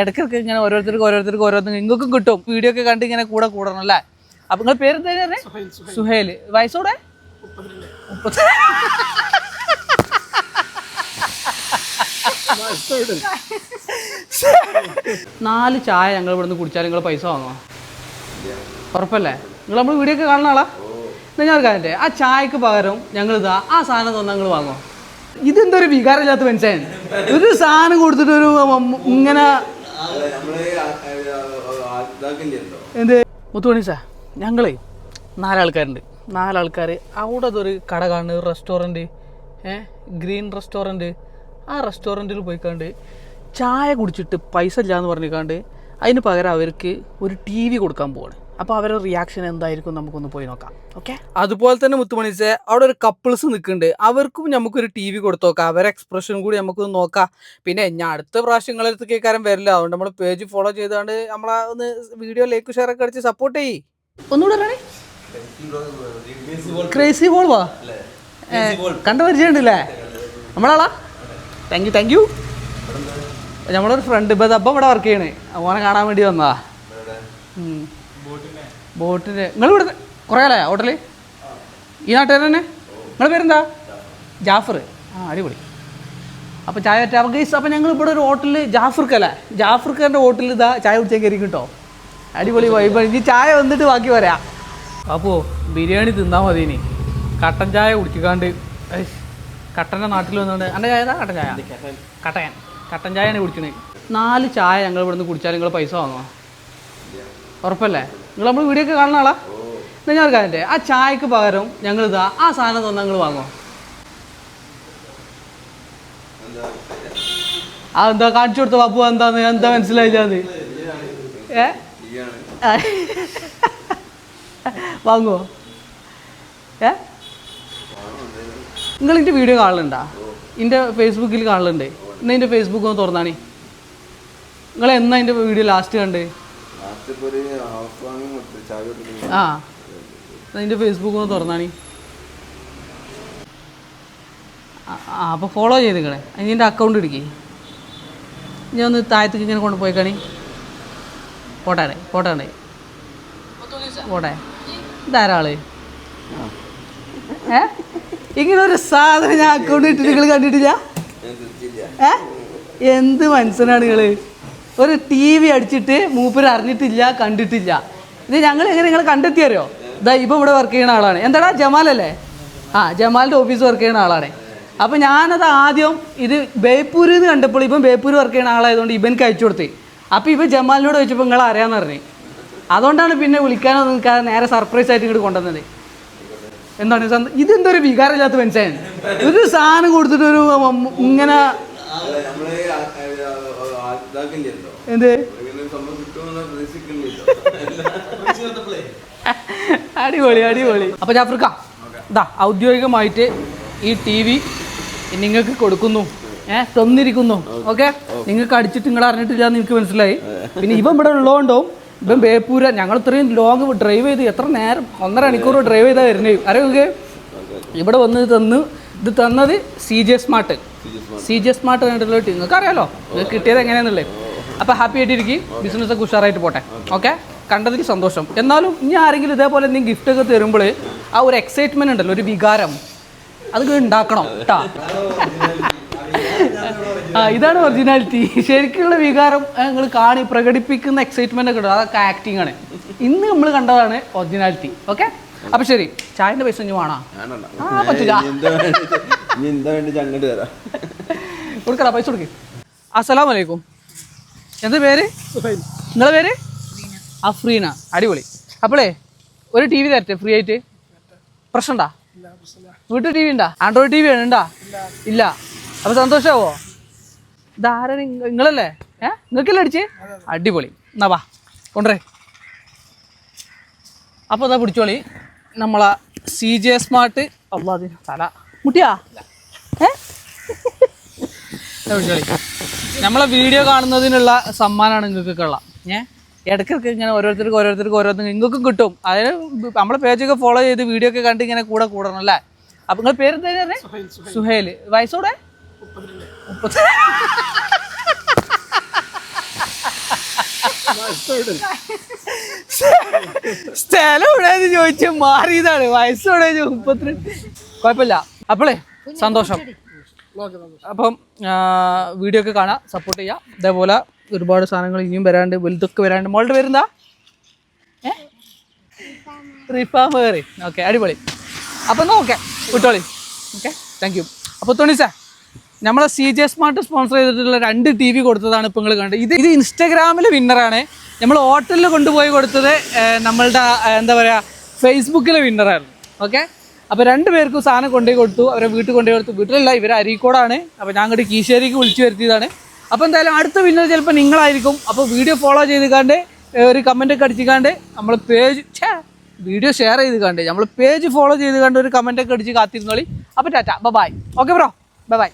ഇടയ്ക്കൊക്കെ ഇങ്ങനെ ഓരോരുത്തർക്ക് ഓരോരുത്തർക്ക് ഓരോരുത്തർ നിങ്ങൾക്കും കിട്ടും. വീഡിയോ ഒക്കെ കണ്ട് ഇങ്ങനെ കൂടെ കൂടണം അല്ലേ? അപ്പൊ നിങ്ങൾ പേര് എന്താ സുഹേൽ വയസ്സോടെ? മുപ്പത്തി നാല് ചായ ഞങ്ങൾ ഇവിടുന്ന് കുടിച്ചാൽ നിങ്ങൾ പൈസ വാങ്ങോ ഉറപ്പല്ലേ? നിങ്ങൾ നമ്മൾ വീഡിയോ ഒക്കെ കാണുന്ന ആളാ? ഞാൻ ഒരു കാര്യം ചെയ്യാം. ആ ചായക്ക് പകരം ഞങ്ങൾ ഇതാ ആ സാധനം തന്നെ നിങ്ങൾ വാങ്ങോ ഇതെന്തൊരു വികാരമില്ലാത്ത മനുഷ്യൻ. ഒരു സാധനം കൊടുത്തിട്ടൊരു ഇങ്ങനെ എന്ത്? മുത്തുമണി സാ ഞങ്ങളേ നാലാൾക്കാരുണ്ട്. നാലാൾക്കാർ അവിടെ അതൊരു കട കാണുന്നത് റെസ്റ്റോറന്റ് ഏഹ് ഗ്രീൻ റെസ്റ്റോറന്റ് ആ റെസ്റ്റോറന്റിൽ പോയിക്കാണ്ട് ചായ കുടിച്ചിട്ട് പൈസ ഇല്ല എന്ന് പറഞ്ഞിക്കാണ്ട് അതിന് പകരം അവർക്ക് ഒരു ടി വി കൊടുക്കാൻ പോവാണ്. അപ്പോൾ അവരുടെ റിയാക്ഷൻ എന്തായിരിക്കും നമുക്കൊന്ന് പോയി നോക്കാം. ഓക്കെ അതുപോലെ തന്നെ മുത്തുമണിച്ച് അവിടെ ഒരു കപ്പിൾസ് നിൽക്കുന്നുണ്ട്. അവർക്കും നമുക്കൊരു ടി വി കൊടുത്തു നോക്കാം. അവരെ എക്സ്പ്രഷൻ കൂടി നമുക്കൊന്ന് നോക്കാം. പിന്നെ ഞാൻ അടുത്ത പ്രാവശ്യം നിങ്ങളെ അടുത്ത് കേൾക്കാരം വരില്ല. അതുകൊണ്ട് നമ്മൾ പേജ് ഫോളോ ചെയ്താണ്ട് നമ്മളെ ഒന്ന് വീഡിയോ ലൈക്ക് ഷെയർ ഒക്കെ അടിച്ച് സപ്പോർട്ട് ചെയ്യ്. ഒന്നുകൂടെ പറയണേ ക്രേസി ബോൾ വാ? കണ്ട പരിചയമുണ്ടല്ലേ? നമ്മളാളാ? താങ്ക് യു താങ്ക് യു നമ്മളൊരു ഫ്രണ്ട് ഇപ്പം ഇവിടെ വർക്ക് ചെയ്യണേ. ഓനെ കാണാൻ വേണ്ടി വന്നതാ. ഉം. ബോട്ടിന്റെ നിങ്ങൾ ഇവിടെ കുറേ ആളായ ഹോട്ടലിൽ ഈ നാട്ടുകാർ തന്നെ? നിങ്ങളുടെ പേരെന്താ? ജാഫർ. ആ അടിപൊളി. അപ്പോൾ ചായ പറ്റാ. അപ്പോൾ ഗൈസ് അപ്പോൾ ഞങ്ങൾ ഇവിടെ ഒരു ഹോട്ടലിൽ ജാഫർക്കല്ലേ? ജാഫർക്കാരന്റെ ഹോട്ടലിൽ ഇതാ ചായ കുടിച്ചാൽ കയറി കിട്ടോ. അടിപൊളി വൈബ് ഇനി ചായ വന്നിട്ട് ബാക്കി വരാം അപ്പോൾ ബിരിയാണി തിന്നാൽ മതി ഇനി. കട്ടൻ ചായ കുടിക്കാണ്ട് കട്ടന്റെ നാട്ടിൽ വന്നുകൊണ്ട് എന്റെ ചായ കട്ടൻ ചായ? കട്ടയൻ കട്ടൻ? ചായയാണ് കുടിക്കണേ നാല് ചായ ഞങ്ങൾ ഇവിടുന്ന് കുടിച്ചാൽ നിങ്ങൾ പൈസ വാങ്ങുമോ ഉറപ്പല്ലേ? നിങ്ങൾ നമ്മൾ വീഡിയോ ഒക്കെ കാണുന്ന ആളാ? എന്നാ ഞാൻ ഒരു കാര്യത്തെ ആ ചായക്ക് പകരം ഞങ്ങൾ ഇതാ ആ സാധനം തന്നെ നിങ്ങൾ വാങ്ങോ ആ എന്താ കാണിച്ചു കൊടുത്ത പപ്പു എന്താന്ന്? എന്താ മനസ്സിലായില്ലാന്ന്? ഏ? ആ. വാങ്ങുമോ ഏ? നിങ്ങൾ എന്റെ വീഡിയോ കാണലുണ്ടാ എന്റെ ഫേസ്ബുക്കിൽ കാണലുണ്ട്. എന്നാ എന്റെ ഫേസ്ബുക്ക് ഒന്ന് തുറന്നാണി. നിങ്ങൾ എന്നാ എന്റെ വീഡിയോ ലാസ്റ്റ് കണ്ട്? ആ. എന്നാ ഫേസ്ബുക്ക് ഒന്ന് തുറന്നാണി. ആ അപ്പോൾ ഫോളോ ചെയ്ത് നിങ്ങളെ. അതിന് എന്റെ അക്കൗണ്ട് ഇടിക്കേ ഞാൻ ഒന്ന് താഴത്തേക്ക് ഇങ്ങനെ കൊണ്ടുപോയി കണി പോട്ടാണേ പോട്ടാണേ പോട്ടെ ധാരാൾ ഏ? ഇങ്ങനെ ഒരു സാധനം ഞാൻ അക്കൗണ്ട് ഇട്ടിട്ട് നിങ്ങൾ കണ്ടിട്ടില്ല? ഏ? എന്ത് മനസ്സിനാണ് നിങ്ങൾ ഒരു ടി വി അടിച്ചിട്ട് മൂപ്പര് അറിഞ്ഞിട്ടില്ല കണ്ടിട്ടില്ല ഇത് ഞങ്ങൾ എങ്ങനെ നിങ്ങൾ കണ്ടെത്തിയറിയോ ഇതാ ഇപ്പം ഇവിടെ വർക്ക് ചെയ്യുന്ന ആളാണ് എന്താടാ ജമാലല്ലേ ആ ജമാലിന്റെ ഓഫീസ് വർക്ക് ചെയ്യുന്ന ആളാണ് അപ്പോൾ ഞാനത് ആദ്യം ഇത് ബേപ്പൂരിൽ നിന്ന് കണ്ടപ്പോൾ ഇപ്പം ബേപ്പൂർ വർക്ക് ചെയ്യുന്ന ആളായതുകൊണ്ട് ഇവൻക്ക് അയച്ചു കൊടുത്തി അപ്പോൾ ഇവൻ ജമാലിനോട് ചോദിച്ചപ്പോൾ നിങ്ങൾ അറിയാമെന്ന് പറഞ്ഞു അതുകൊണ്ടാണ് പിന്നെ വിളിക്കാനൊന്നും നിൽക്കാതെ നേരെ സർപ്രൈസ് ആയിട്ട് ഇങ്ങോട്ട് കൊണ്ടുവന്നത് എന്താണ് ഇതെന്തൊരു വികാരമില്ലാത്ത മനുഷ്യൻ ഒരു സാധനം കൊടുത്തിട്ടൊരു ഇങ്ങനെ എന്ത്? അടിപൊളി അടിപൊളി. അപ്പൊ ജാഫ്രിക്ക ഇതാ ഔദ്യോഗികമായിട്ട് ഈ ടി വി നിങ്ങൾക്ക് കൊടുക്കുന്നു. ഏഹ് തന്നിരിക്കുന്നു. ഓക്കെ. നിങ്ങൾക്ക് അടിച്ചിട്ട് നിങ്ങൾ അറിഞ്ഞിട്ടില്ല നിങ്ങൾക്ക് എനിക്ക് മനസ്സിലായി. പിന്നെ ഇവൻ ഇവിടെ ഉള്ളതുകൊണ്ടും ഇപ്പം ബേപ്പൂര ഞങ്ങൾ ഇത്രയും ലോങ് ഡ്രൈവ് ചെയ്ത് എത്ര നേരം ഒന്നര മണിക്കൂർ ഡ്രൈവ് ചെയ്താൽ വരുന്നേ. അറിയൊക്കെ ഇവിടെ വന്ന് ഇത് തന്ന് ഇത് തന്നത് C J smart C J smart കണ്ടിട്ടുള്ള നിങ്ങൾക്ക് അറിയാലോ കിട്ടിയത് എങ്ങനെയാണെന്നുള്ളത് അപ്പോൾ ഹാപ്പി ആയിട്ടിരിക്കും. ബിസിനസ് ഒക്കെ ഉഷാറായിട്ട് പോട്ടെ. ഓക്കെ കണ്ടതിൽ സന്തോഷം. എന്നാലും ഇനി ആരെങ്കിലും ഇതേപോലെ എന്തെങ്കിലും ഗിഫ്റ്റ് ഒക്കെ തരുമ്പോൾ ആ ഒരു എക്സൈറ്റ്മെന്റ് ഉണ്ടല്ലോ ഒരു വികാരം അത് ഉണ്ടാക്കണം കേട്ടാ ആ ഇതാണ് ഒറിജിനാലിറ്റി ശരിക്കുള്ള വികാരം നിങ്ങൾ കാണി പ്രകടിപ്പിക്കുന്ന എക്സൈറ്റ്മെന്റ് ഒക്കെ ഉണ്ട് അതൊക്കെ ആക്ടിങ് ആണ്. ഇന്ന് നമ്മൾ കണ്ടതാണ് ഒറിജിനാലിറ്റി ഓക്കെ അപ്പൊ ശരി ചായന്റെ പൈസ ഇനി വേണോ? ആ പറ്റില്ല കൊടുക്കടാ പൈസ കൊടുക്ക്. അസലാമലൈക്കും എന്താ പേര്? നിങ്ങളെ പേര്? അഫ്രീന. അടിപൊളി. അപ്പോളേ ഒരു ടി വി തരട്ടെ ഫ്രീ ആയിട്ട്? പ്രശ്നണ്ടാ വീട്ടിൽ ടി വി ഉണ്ടാ? ആൻഡ്രോയിഡ് ടി വി ആണ് ഉണ്ടാ ഇല്ല. അപ്പൊ സന്തോഷാവോ? ധാര നിങ്ങ- നിങ്ങളല്ലേ? ഏ? നിങ്ങൾക്കല്ലേ അടിച്ച്? അടിപൊളി. എന്നാ വാ കൊണ്ടുവരേ. അപ്പോൾ അതാ പിടിച്ചോളി. നമ്മളെ സി ജെ സ്മാർട്ട് അള്ളാദിന് തല. മുട്ടിയാ? ഏ? പിടിച്ചോളി. നമ്മളെ വീഡിയോ കാണുന്നതിനുള്ള സമ്മാനമാണ് നിങ്ങൾക്ക് ഉള്ള ഏ? ഇടയ്ക്കൊക്കെ ഇങ്ങനെ ഓരോരുത്തർക്ക് ഓരോരുത്തർക്ക് ഓരോരുത്തർക്ക് നിങ്ങൾക്കും കിട്ടും. അതായത് നമ്മളെ പേജൊക്കെ ഫോളോ ചെയ്ത് വീഡിയോ ഒക്കെ കണ്ട് ഇങ്ങനെ കൂടെ കൂടണം അല്ലേ? അപ്പം നിങ്ങൾ പേര് എന്തായിരുന്നു സുഹേൽ വയസ്സോടെ? മുപ്പത്തി സ്ഥലം എവിടെയെന്ന് ചോദിച്ചാൽ മാറിയതാണ്. വയസ്സോടെ മുപ്പത്തിരണ്ട്. കുഴപ്പമില്ല. അപ്പോളേ സന്തോഷം. അപ്പം വീഡിയോ ഒക്കെ കാണാം. സപ്പോർട്ട് ചെയ്യാം. ഇതേപോലെ ഒരുപാട് സാധനങ്ങൾ ഇനിയും വരാണ്ട് വലുതൊക്കെ വരാണ്ട്. മോളുടെ പേരെന്താ? റിഫാം കയറി ഓക്കെ അടിപൊളി. അപ്പം എന്നാൽ ഓക്കെ വിട്ടോളി ഓക്കെ താങ്ക് യു അപ്പോൾ തോണിസാ നമ്മളെ സി ജെ സ്മാർട്ട് സ്പോൺസർ ചെയ്തിട്ടുള്ള രണ്ട് ടി വി കൊടുത്തതാണ് ഇപ്പോൾ നിങ്ങൾ കണ്ടത്. ഇത് ഇത് ഇൻസ്റ്റാഗ്രാമിൽ വിന്നറാണ് നമ്മൾ ഹോട്ടലിൽ കൊണ്ടുപോയി കൊടുത്തത് നമ്മളുടെ എന്താ പറയുക ഫേസ്ബുക്കിലെ വിന്നറായിരുന്നു ഓക്കെ അപ്പോൾ രണ്ട് പേർക്കും സാധനം കൊണ്ടുപോയി കൊടുത്തു. അവരെ വീട്ടിൽ കൊണ്ടുപോയി കൊടുത്തു. വീട്ടിലല്ല ഇവർ അരീക്കോടാണ്. അപ്പോൾ ഞാൻ അങ്ങോട്ട് കീശേരിക്ക് വിളിച്ചു വരുത്തിയതാണ്. അപ്പോൾ എന്തായാലും അടുത്ത വിന്നർ ചിലപ്പോൾ നിങ്ങളായിരിക്കും. അപ്പോൾ വീഡിയോ ഫോളോ ചെയ്ത് കണ്ട് ഒരു കമന്റൊക്കെ അടിച്ചിക്കാണ്ട് നമ്മൾ പേജ് ഛേ വീഡിയോ ഷെയർ ചെയ്ത് കണ്ട് നമ്മൾ പേജ് ഫോളോ ചെയ്ത് കണ്ട് ഒരു കമന്റൊക്കെ അടിച്ച് കാത്തിരുന്നോളി. അപ്പോൾ tata. Bye okay bro bye